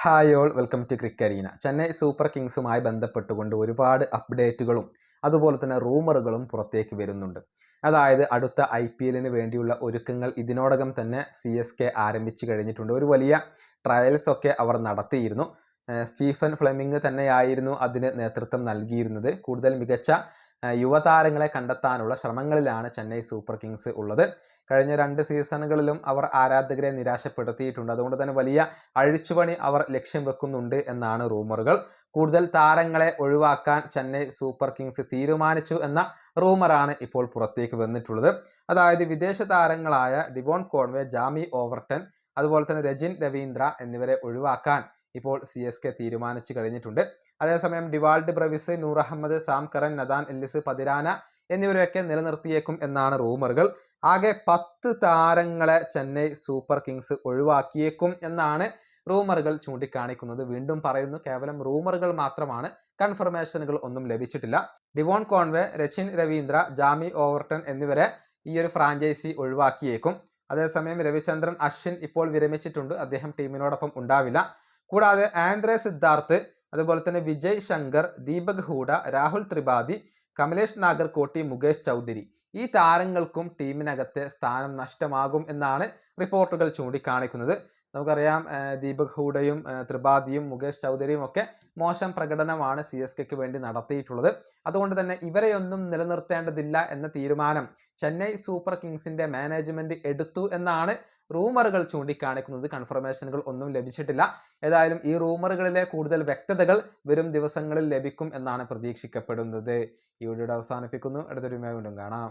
Hi all welcome to Crickarena Chennai super കിങ്സുമായി ബന്ധപ്പെട്ടുകൊണ്ട് ഒരുപാട് അപ്ഡേറ്റുകളും അതുപോലെ തന്നെ റൂമറുകളും പുറത്തേക്ക് വരുന്നുണ്ട്. അതായത് അടുത്ത ഐ പി എല്ലിന് വേണ്ടിയുള്ള ഒരുക്കങ്ങൾ ഇതിനോടകം തന്നെ സി എസ് കെ ആരംഭിച്ചു കഴിഞ്ഞിട്ടുണ്ട്. ഒരു വലിയ ട്രയൽസ് ഒക്കെ അവർ നടത്തിയിരുന്നു. സ്റ്റീഫൻ ഫ്ലെമിംഗ് തന്നെയായിരുന്നു അതിന് നേതൃത്വം നൽകിയിരുന്നത്. കൂടുതൽ മികച്ച യുവതാരങ്ങളെ കണ്ടെത്താനുള്ള ശ്രമങ്ങളിലാണ് ചെന്നൈ സൂപ്പർ കിങ്സ് ഉള്ളത്. കഴിഞ്ഞ രണ്ട് സീസണുകളിലും അവർ ആരാധകരെ നിരാശപ്പെടുത്തിയിട്ടുണ്ട്. അതുകൊണ്ട് തന്നെ വലിയ അഴിച്ചുപണി അവർ ലക്ഷ്യം വെക്കുന്നുണ്ട് എന്നാണ് റൂമറുകൾ. കൂടുതൽ താരങ്ങളെ ഒഴിവാക്കാൻ ചെന്നൈ സൂപ്പർ കിങ്സ് തീരുമാനിച്ചു എന്ന റൂമറാണ് ഇപ്പോൾ പുറത്തേക്ക് വന്നിട്ടുള്ളത്. അതായത് വിദേശ താരങ്ങളായ ഡിവോൺ കോൺവേ ജാമി ഓവർട്ടൺ അതുപോലെ തന്നെ രജിൻ രവീന്ദ്ര എന്നിവരെ ഒഴിവാക്കാൻ ഇപ്പോൾ സി എസ് കെ തീരുമാനിച്ചു കഴിഞ്ഞിട്ടുണ്ട്. അതേസമയം Dewald Brevis Noor Ahmad Sam Curran Nathan Ellis Pathirana എന്നിവരെയൊക്കെ നിലനിർത്തിയേക്കും എന്നാണ് റൂമറുകൾ. ആകെ പത്ത് താരങ്ങളെ ചെന്നൈ സൂപ്പർ കിങ്സ് ഒഴിവാക്കിയേക്കും എന്നാണ് റൂമറുകൾ ചൂണ്ടിക്കാണിക്കുന്നത്. വീണ്ടും പറയുന്നു കേവലം റൂമറുകൾ മാത്രമാണ് കൺഫർമേഷനുകൾ ഒന്നും ലഭിച്ചിട്ടില്ല. Devon Conway Rachin Ravindra Jamie Overton എന്നിവരെ ഈ ഒരു ഫ്രാഞ്ചൈസി ഒഴിവാക്കിയേക്കും. അതേസമയം രവിചന്ദ്രൻ അശ്വിൻ ഇപ്പോൾ വിരമിച്ചിട്ടുണ്ട്. അദ്ദേഹം ടീമിനോടൊപ്പം ഉണ്ടാവില്ല. കൂടാതെ ആന്ദ്രെ സിദ്ധാർത്ഥ് അതുപോലെ തന്നെ വിജയ് ശങ്കർ ദീപക് ഹൂഡ രാഹുൽ ത്രിപാഠി കമലേഷ് നാഗർകോട്ടി മുകേഷ് ചൗധരി. ഈ താരങ്ങൾക്കും ടീമിനകത്തെ സ്ഥാനം നഷ്ടമാകും എന്നാണ് റിപ്പോർട്ടുകൾ ചൂണ്ടിക്കാണിക്കുന്നത്. നമുക്കറിയാം ദീപക് ഹൂഡയും ത്രിപാഠിയും മുകേഷ് ചൗധരിയും ഒക്കെ മോശം പ്രകടനമാണ് സി എസ് കെക്ക് വേണ്ടി നടത്തിയിട്ടുള്ളത്. അതുകൊണ്ട് തന്നെ ഇവരെയൊന്നും നിലനിർത്തേണ്ടതില്ല എന്ന തീരുമാനം ചെന്നൈ സൂപ്പർ കിങ്സിന്റെ മാനേജ്മെന്റ് എടുത്തു എന്നാണ് റൂമറുകൾ ചൂണ്ടിക്കാണിക്കുന്നത്. കൺഫർമേഷനുകൾ ഒന്നും ലഭിച്ചിട്ടില്ല. ഏതായാലും ഈ റൂമറുകളിലെ കൂടുതൽ വ്യക്തതകൾ വരും ദിവസങ്ങളിൽ ലഭിക്കും എന്നാണ് പ്രതീക്ഷിക്കപ്പെടുന്നത്. ഈ വീഡിയോ അവസാനിപ്പിക്കുന്നു. അടുത്തൊരു വീണ്ടും കാണാം.